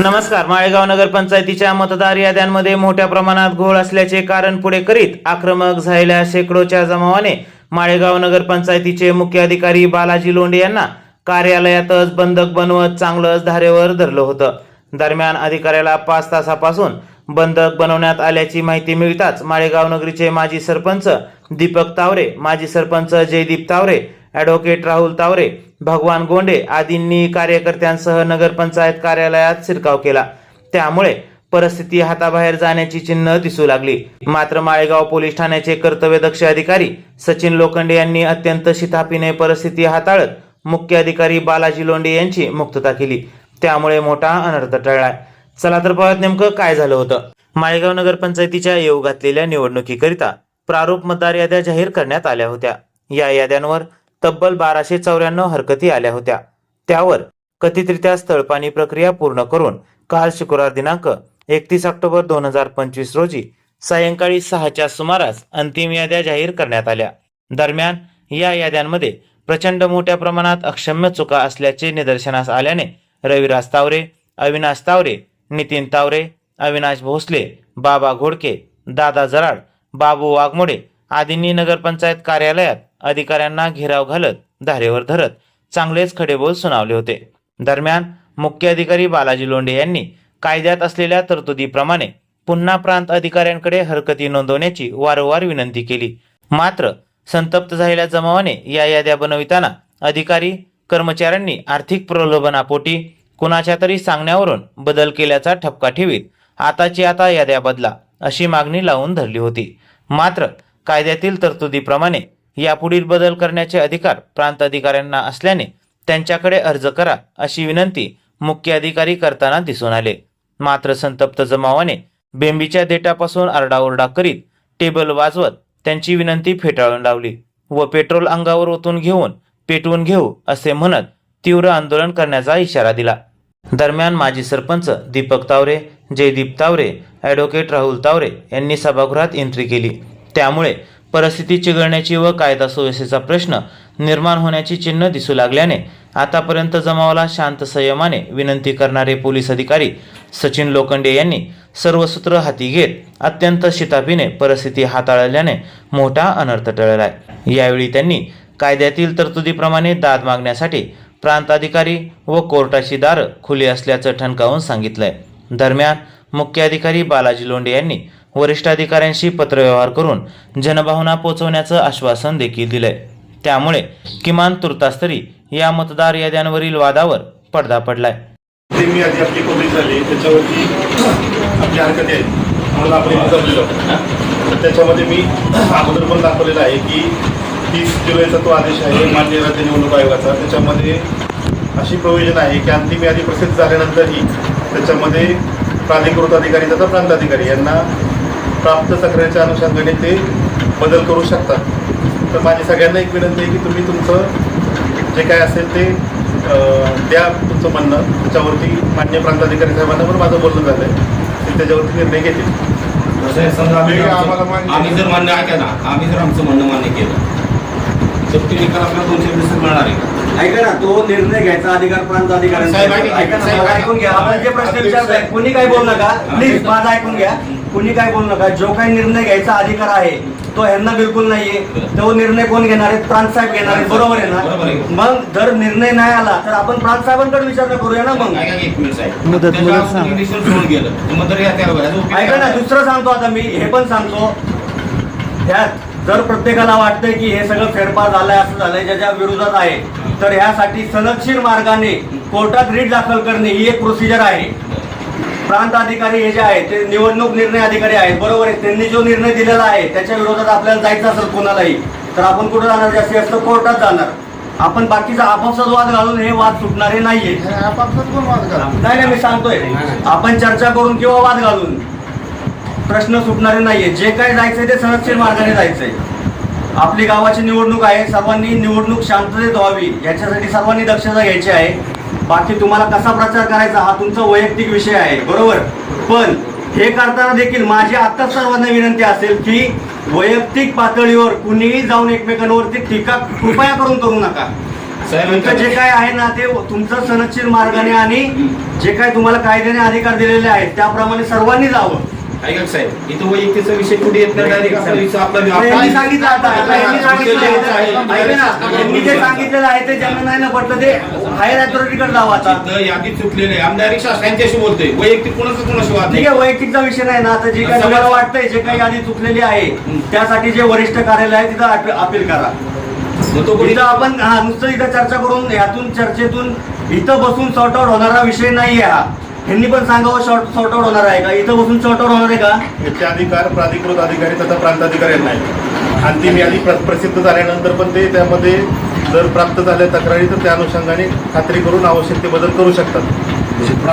नमस्कार माळेगाव नगरपंचायतीच्या मतदार याद्यांमध्ये मोठ्या प्रमाणात घोळ असल्याचे कारण पुढे करीत आक्रमक झालेल्या शेकडोच्या जमावाने माळेगाव नगरपंचायतीचे मुख्य अधिकारी बालाजी लोंढे यांना कार्यालयातच बंधक बनवत चांगलंच धारेवर धरलं होतं. दरम्यान अधिकाऱ्याला पाच तासापासून बंधक बनवण्यात आल्याची माहिती मिळताच माळेगाव नगरीचे माजी सरपंच दीपक तावरे माजी सरपंच जयदीप तावरे ॲडव्होकेट राहुल तावरे भगवान गोंडे आदींनी कार्यकर्त्यांसह नगरपंचायत कार्यालयात शिरकाव केला. त्यामुळे परिस्थिती हाताबाहेर जाण्याची चिन्ह दिसू लागली. मात्र माळेगाव पोलीस ठाण्याचे कर्तव्यदक्ष अधिकारी सचिन लोखंडे यांनी अत्यंत शिताफीने परिस्थिती हाताळत मुख्य अधिकारी बालाजी लोंडे यांची मुक्तता केली. त्यामुळे मोठा अनर्थ टळलाय. चला तर पाहत नेमकं काय झालं होतं. माळेगाव नगरपंचायतीच्या येऊ घातलेल्या निवडणुकीकरिता प्रारूप मतदार याद्या जाहीर करण्यात आल्या होत्या. या याद्यांवर तब्बल बाराशे चौऱ्याण्णव हरकती आल्या होत्या. त्यावर कथितरित्या स्थळपाणी प्रक्रिया पूर्ण करून काल शुक्रवार दिनांक एकतीस ऑक्टोबर दोन हजार पंचवीस रोजी सायंकाळी सहाच्या सुमारास अंतिम याद्या जाहीर करण्यात आल्या. दरम्यान या याद्यांमध्ये प्रचंड मोठ्या प्रमाणात अक्षम्य चुका असल्याचे निदर्शनास आल्याने रविराज तावरे अविनाश तावरे नितीन तावरे अविनाश भोसले बाबा घोडके दादा जराड बाबू वाघमोडे आदींनी नगरपंचायत कार्यालयात अधिकाऱ्यांना घेराव घालत धारेवर धरत चांगलेच खडेबोल सुनावले होते. दरम्यान मुख्य अधिकारी बालाजी लोंढे यांनी कायद्यात असलेल्या तरतुदीप्रमाणे पुन्हा प्रांत अधिकाऱ्यांकडे हरकती नोंदवण्याची वारंवार विनंती केली. मात्र संतप्त झालेल्या जमावाने या याद्या बनविताना अधिकारी कर्मचाऱ्यांनी आर्थिक प्रलोभनापोटी कुणाच्या तरी सांगण्यावरून बदल केल्याचा ठपका ठेवीत आताची आता याद्या बदला अशी मागणी लावून धरली होती. मात्र कायद्यातील तरतुदीप्रमाणे यापुढील बदल करण्याचे अधिकार प्रांत अधिकाऱ्यांना असल्याने त्यांच्याकडे अर्ज करा अशी विनंती मुख्य अधिकारी करताना दिसून आले. मात्र संतप्त जमावाने बेंबीच्या देटापासून आरडाओरडा करीत टेबल वाजवत त्यांची विनंती फेटाळून लावली व पेट्रोल अंगावर ओतून घेऊन पेटवून घेऊ असे म्हणत तीव्र आंदोलन करण्याचा इशारा दिला. दरम्यान माजी सरपंच दीपक तावरे जयदीप तावरे ॲडव्होकेट राहुल तावरे यांनी सभागृहात एंट्री केली. त्यामुळे परिस्थिती चिघळण्याची व कायदा सुव्यवस्थेचा प्रश्न निर्माण होण्याची चिन्ह दिसू लागल्याने आतापर्यंत जमावाला शांत संयमाने विनंती करणारे पोलीस अधिकारी सचिन लोखंडे यांनी सर्व सूत्र हाती घेत अत्यंत शिताफीने परिस्थिती हाताळल्याने मोठा अनर्थ टळलाय. यावेळी त्यांनी कायद्यातील तरतुदीप्रमाणे दाद मागण्यासाठी प्रांताधिकारी व कोर्टाची दारं खुली असल्याचं ठणकावून सांगितलंय. दरम्यान मुख्य अधिकारी बालाजी लोंढे यांनी वरिष्ठ अधिकाऱ्यांशी पत्रव्यवहार करून जनभावना पोचवण्याचं आश्वासन देखील दिलंय. त्यामुळे किमान तुर्तास तरी या मतदार याद्यांवरील वादावर पडदा पडलाय. ते मी आधी आपली पब्लिक झाली त्याच्यावरती आपली हरकती आहेत म्हणून आपण जमलेलो त्याच्यामध्ये मी अगोदर पण दाखवलेलं आहे की तीस जुलैचा तो आदेश आहे मान्य राज्य निवडणूक आयोगाचा. त्याच्यामध्ये अशी प्रोव्हिजन आहे की अंतिम यादी प्रसिद्ध झाल्यानंतरही त्याच्यामध्ये प्राधिकृत अधिकारी तथा प्रांत अधिकारी यांना प्राप्त तक्रारीच्या अनुषंगाने ते बदल करू शकतात. तर माझी सगळ्यांना एक विनंती आहे की तुम्ही तुमचं जे काय असेल ते द्या तुमचं म्हणणं. त्याच्यावरती मान्य प्रांताधिकारी साहेबांना पण माझं बोलणं झालं आहे ते त्याच्यावरती निर्णय घेतील. आम्ही मान्य- जर मान्य केला आम्ही जर आमचं म्हणणं मान्य केलं तर ते निकाल आपल्याला दोनशे वीस मिळणार आहे? ऐका ना तो निर्णय घ्यायचा अधिकार प्रांत ऐका- ऐका ना, माझं ऐकून घ्या. आपण जे प्रश्न विचारताय कुणी काय बोलू नका? प्लीज माझं ऐकून घ्या. कुणी काय बोलू नका. जो काही निर्णय घ्यायचा अधिकार आहे तो ह्यांना बिलकुल नाहीये. तो निर्णय कोण घेणार आहेत प्रांत साहेब घेणार आहेत. बरोबर आहे बरोबर आहे. ना मग जर निर्णय नाही आला तर आपण प्रांत साहेबांकडे विचारणा करूया ना मग. ऐका ना? दुसरं सांगतो आता मी. हे पण सांगतो. ह्यात जर प्रत्येकाला वाटतंय की हे सगळं फेरफार झालंय असं झालंय ज्याच्या विरोधात आहे तर ह्यासाठी सनदशीर मार्गाने कोर्टात रीट दाखल करणे ही एक प्रोसिजर आहे. प्रांत अधिकारी हे जे आहेत ते निवडणूक निर्णय अधिकारी आहेत बरोबर आहे. त्यांनी जो निर्णय दिलेला आहे त्याच्या विरोधात आपल्याला जायचं असेल कोणालाही तर आपण कुठं जाणार? जास्तीत जास्त कोर्टात जाणार. आपण बाकीचा आपापसात वाद घालून हे वाद सुटणारे नाहीये. नाही नाही मी सांगतोय. आपण चर्चा करून किंवा वाद घालून प्रश्न सुटणारे नाहीये. जे काही जायचंय ते सनदशीर मार्गाने जायचंय. आपली गावाची निवडणूक आहे सर्वांनी निवडणूक शांततेत व्हावी. याच्यासाठी सर्वांनी दक्षता घ्यायची आहे. बाकी तुम्हाला कसा प्रचार करायचा हा तुमचा वैयक्तिक विषय आहे बरोबर? पण हे करताना देखील माझी आता सर्वांना विनंती असेल की वैयक्तिक पातळीवर कुणीही जाऊन एकमेकांवरती टीका कृपया करून करू नका. तुमचं जे काय आहे ना ते तुमचं सनदशीर मार्गाने आणि जे काय तुम्हाला कायद्याने अधिकार दिलेले आहेत त्याप्रमाणे सर्वांनी जावं. ऐका साहेब इथं वैयक्तिकचा विषय कुठे येत नाही डायरेक्ट आपला आता यांनी सांगितलं आता आता यांनी सांगितलं आहे. ऐका ना यांनी जे सांगितलेलं आहे ते ज्यांना नाही ना पटलं ते हायर अथॉरिटीकडे जावं आता. इथं यादी चुकलेली आहे. आमदार शासनांच्याशी बोलतोय. वैयक्तिक कोणाचं कोणाशी वाद ठीक आहे वैयक्तिकचा विषय नाही ना आता जे काही तुम्हाला वाटतंय जे काही आधी चुकलेली आहे त्यासाठी जे वरिष्ठ कार्यालय आहे तिथं अपी- अपील करा. मग तो कोणी इथं आपण हा नुसतं इथं चर्चा करून ह्यातून चर्चेतून इथं बसून सॉर्ट आउट होणारा विषय नाही आहे हा. ह्यांनी पण सांगावं शॉर्ट सॉर्ट आउट होणार आहे का? इथं बसून सॉर्ट आउट होणार आहे का? याचे अधिकार प्राधिकृत अधिकारी तथा प्रांताधिकारी यांना आहेत. अंतिम यादी प्र- प्रसिद्ध झाल्यानंतर पण ते त्यामध्ये जर प्राप्त झाल्या तक्रारी तर त्या अनुषंगाने खात्री करून आवश्यक ते बदल करू शकतात.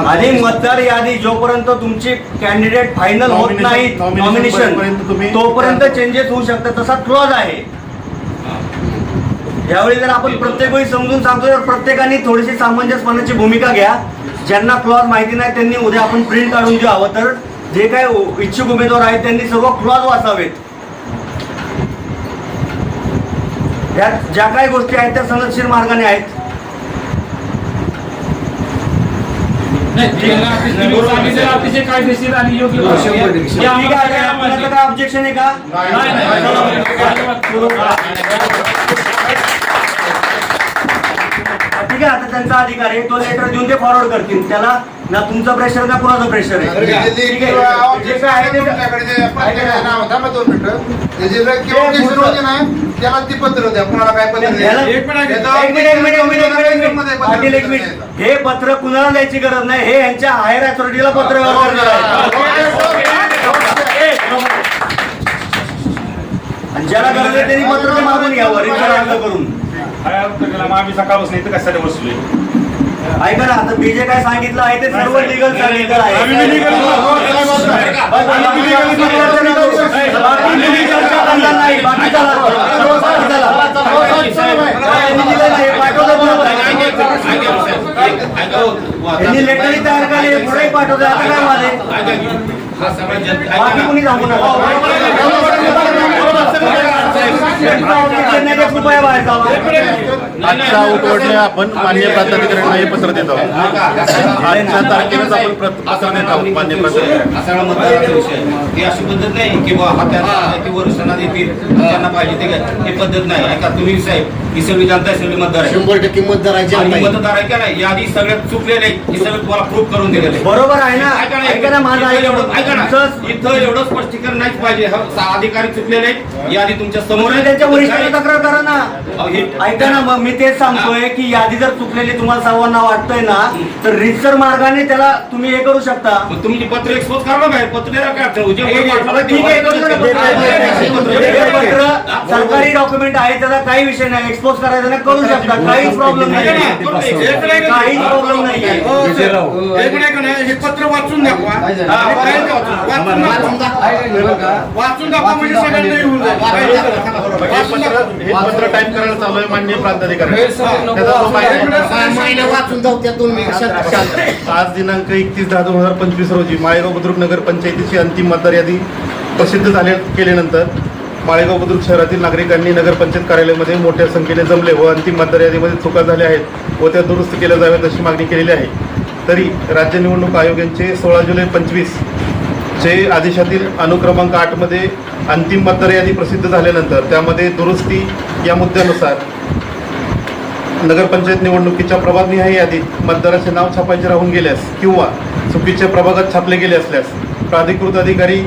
आधी मतदार यादी जोपर्यंत तुमची कॅन्डिडेट फायनल होत Nomination- नाही nomination नॉमिनेशन पर्यंत तुम्ही- तोपर्यंत चेंजेस होऊ शकतात. तसा क्लॉज आहे. यावेळी जर आपण प्रत्येक वेळी समजून सांगतो तर प्रत्येकाने थोडीशी सामंजस्यपणाची भूमिका घ्या. ज्यांना क्लॉज माहिती नाही त्यांनी उद्या आपण प्रिंट काढून देऊ हवं तर जे काय इच्छुक उमेदवार आहेत त्यांनी सर्व क्लॉज वाचावेत. यात ज्या काही गोष्टी आहेत त्या सनदशीर मार्गाने आहेत. अतिशय कायदेशीर आणि योग्य ठीक आहे आपल्याला काय ऑब्जेक्शन आहे का? आता त्यांचा अधिकार आहे तो लेटर देऊन ते फॉरवर्ड करतील त्याला ना तुमचं प्रेशर ना कुणाचं प्रेशर आहे ठीक आहे जे काय आहे ते त्याला ती पत्र द्या कुणाला काय पत्र याला- एक मिनिट, एक मिनिट, एक मिनिट, एक मिनिट, एक मिनिट. पाटील, एक मिनिट. हे पत्र कुणाला द्यायची गरज नाही हे यांच्या हायर अथॉरिटीला पत्र व्यवहार आहे आणि ज्याला गरज आहे त्यांनी पत्र ते मागून घ्यावं रिक्षा अर्ज करून आम्ही सकाळपासून इथं कशासाठी बसलोय ऐका ना आता मी जे काय सांगितलं आहे ते सर्व लिगल सांगितलं आहे बाकी तुम्ही चर्चा करणार नाही बाकी चला बाकी चला काय यांनी दिलं नाही, पाठवलं बरोबर आहे. यांनी लेटरही तयार केली पुढेही पाठवलं आता काय वाद आहे हा बाकी. कुणी सांगू नका आजच्या उठवडले आपण मान्य प्राधिकरणाला हे पत्र देत आहोत. आजच्या तारखेलाच आपण पत्र देत आहोत मान्य प्राधिकरण अशी पद्धत नाही की बा हा त्यांना आहे ते वरिष्ठांना देतील त्यांना पाहिजे ते काय ही पद्धत नाही. ऐका तुम्ही साहेब ही सगळी जनता आहे, सगळी मतदार आहे. शंभर टक्के मतदाराची आणि मतदार आहे. का नाही यादी सगळ्यात चुकलेले आहे. हे सगळं तुम्हाला प्रूफ करून दिलेलं बरोबर आहे ना? ऐका ना, माझं एवढं- ऐका ना. इथं एवढं स्पष्टीकरण नाहीच पाहिजे. हा अधिकारी चुकलेले. यादी तुमच्या समोर. त्यांच्या वरिष्ठांना तक्रार करा ना. हे- ऐका ना मग मी तेच सांगतोय की यादी जर चुकलेली तुम्हाला सर्वांना वाटतंय ना तर रितसर मार्गाने त्याला तुम्ही हे करू शकता. मग तुम्ही ते पत्र एक्सपोज करा ना पत्र काय हे- हे- ठीक आहे, करू नका. हे पत्र सरकारी डॉक्युमेंट आहे त्याचा काही विषय नाही. एक्सपोज करायचा नाही करू शकता. काहीच प्रॉब्लेम नाही. काहीच प्रॉब्लेम नाही. हे पत्र वाचून दाखवा. वाचून दाखवा. वाचून दाखवा. म्हणजे सगळ्यांना येऊन हे पत्र पत्र टाईप करायला चालू आहे मान्य प्रांताधिकारी. त्याचा जो माहिती वाचून जाऊ त्या दोन आज दिनांक एकतीस दहा दोन हजार पंचवीस रोजी माळेगाव बुद्रुक नगर पंचायतीची अंतिम मतदार यादी प्रसिद्ध झाले केल्यानंतर माळेगाव बुद्रुक शहरातील नागरिकांनी नगरपंचायत कार्यालयामध्ये मोठ्या संख्येने जमले व अंतिम मतदार यादीमध्ये चुका झाल्या आहेत व त्या दुरुस्त केल्या जाव्यात अशी मागणी केलेली आहे. तरी राज्य निवडणूक आयोग यांचे सोळा जुलै पंचवीस चे आदेशातील अनुक्रमांक आठमध्ये अंतिम मतदार यादी प्रसिद्ध झाल्यानंतर त्यामध्ये दुरुस्ती या मुद्द्यानुसार नगरपंचायत निवडणुकीच्या प्रभागनिहाय यादीत मतदाराचे नाव छापायचे राहून गेल्यास किंवा चुकीच्या प्रभागात छापले गेले असल्यास प्राधिकृत अधिकारी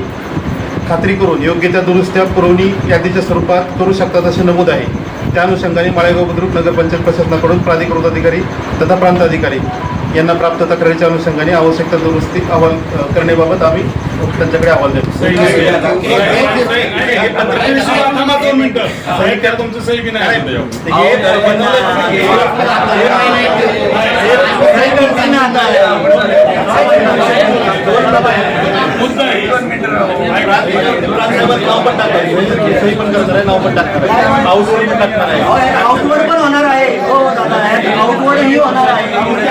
खात्री करून योग्य त्या दुरुस्त्या पुरवणी यादीच्या स्वरूपात करू शकतात असे नमूद आहे. त्या अनुषंगाने माळेगाव बुद्रुक नगरपंचायत प्रशासनाकडून प्राधिकृत अधिकारी तथा प्रांत अधिकारी यांना प्राप्त तक्रारीच्या अनुषंगाने आवश्यक त्या दुरुस्ती अहवाल करण्याबाबत आम्ही त्यांच्याकडे अहवाल देतो. हे हे करतील ना सही पण करणार आहे नाव पण टाकणार आहे. पण टाकणार आहे. आउटवर्ड पण होणार आहे. हो दादा. आउटवर्ड ही होणार आहे.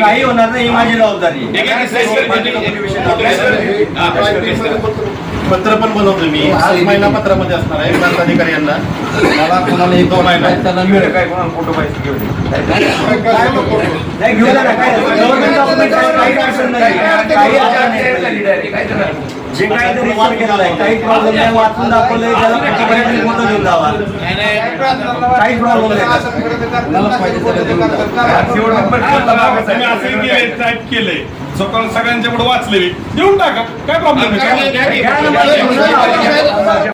काही होणार नाही ही माझी जबाबदारी. पत्र पण बनवतो मी. आज महिना पत्रामध्ये असणार आहे प्रांताधिकारी यांना मला कोणाला एक दोन महिना नाही, घेऊ द्या ना, काय? गव्हर्नमेंट डॉक्युमेंट आहे, काही अडचण नाही. काही नाही जे काय ते रिसर्च केलेलं आहे काही प्रॉब्लेम नाही वाचून दाखवलंय त्याला काही प्रॉब्लेम केलंय, टाईप केलंय. सकाळ सगळ्यांच्या पुढे वाचले देऊन टाका. काय प्रॉब्लेम आहे. नाही